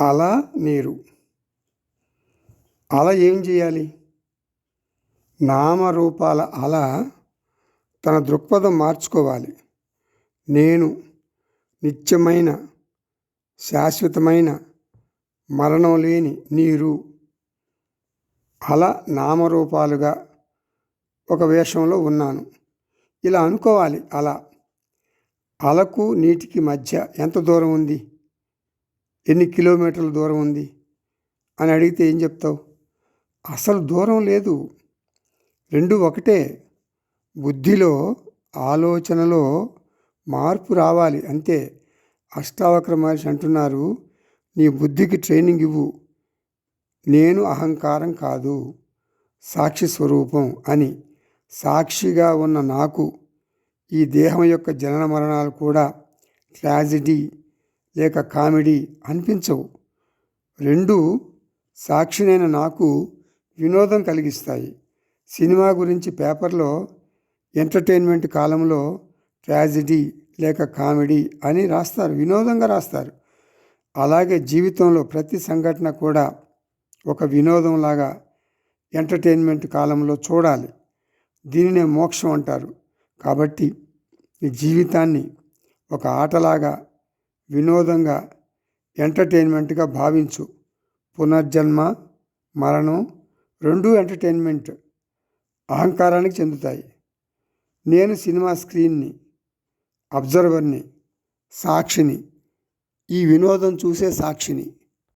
అల నీరు. అల ఏం చేయాలి? నామరూపాల అల తన దృక్పథం మార్చుకోవాలి. నేను నిత్యమైన శాశ్వతమైన మరణం లేని నీరు. అల నామరూపాలుగా ఒక వేషంలో ఉన్నాను. ఇలా అనుకోవాలి అలా. అలకు నీటికి మధ్య ఎంత దూరం ఉంది? ఎన్ని కిలోమీటర్ల దూరం ఉంది అని అడిగితే ఏం చెప్తావు? అసలు దూరం లేదు. రెండు ఒకటే. బుద్ధిలో ఆలోచనలో మార్పు రావాలి. అంతే. అష్టావక్ర మహర్షి అంటున్నారు నీ బుద్ధికి ట్రైనింగ్ ఇవ్వు. నేను అహంకారం కాదు. సాక్షి స్వరూపం అని. సాక్షిగా ఉన్న నాకు ఈ దేహం యొక్క జనన మరణాలు కూడా ట్రాజిడీ. లేక కామెడీ అనిపించవు. రెండు సాక్షినైన నాకు వినోదం కలిగిస్తాయి. సినిమా గురించి పేపర్లో ఎంటర్టైన్మెంట్ కాలంలో ట్రాజిడీ లేక కామెడీ అని రాస్తారు వినోదంగా రాస్తారు. అలాగే జీవితంలో ప్రతి సంఘటన కూడా ఒక వినోదంలాగా ఎంటర్టైన్మెంట్ కాలంలో చూడాలి. దీనినే మోక్షం అంటారు. కాబట్టి ఈ జీవితాన్ని ఒక ఆటలాగా వినోదంగా ఎంటర్టైన్మెంట్గా భావించు. పునర్జన్మ మరణం రెండూ ఎంటర్టైన్మెంట్ అహంకారానికి చెందుతాయి. నేను సినిమా స్క్రీన్ని అబ్జర్వర్ని సాక్షిని ఈ వినోదం చూసే సాక్షిని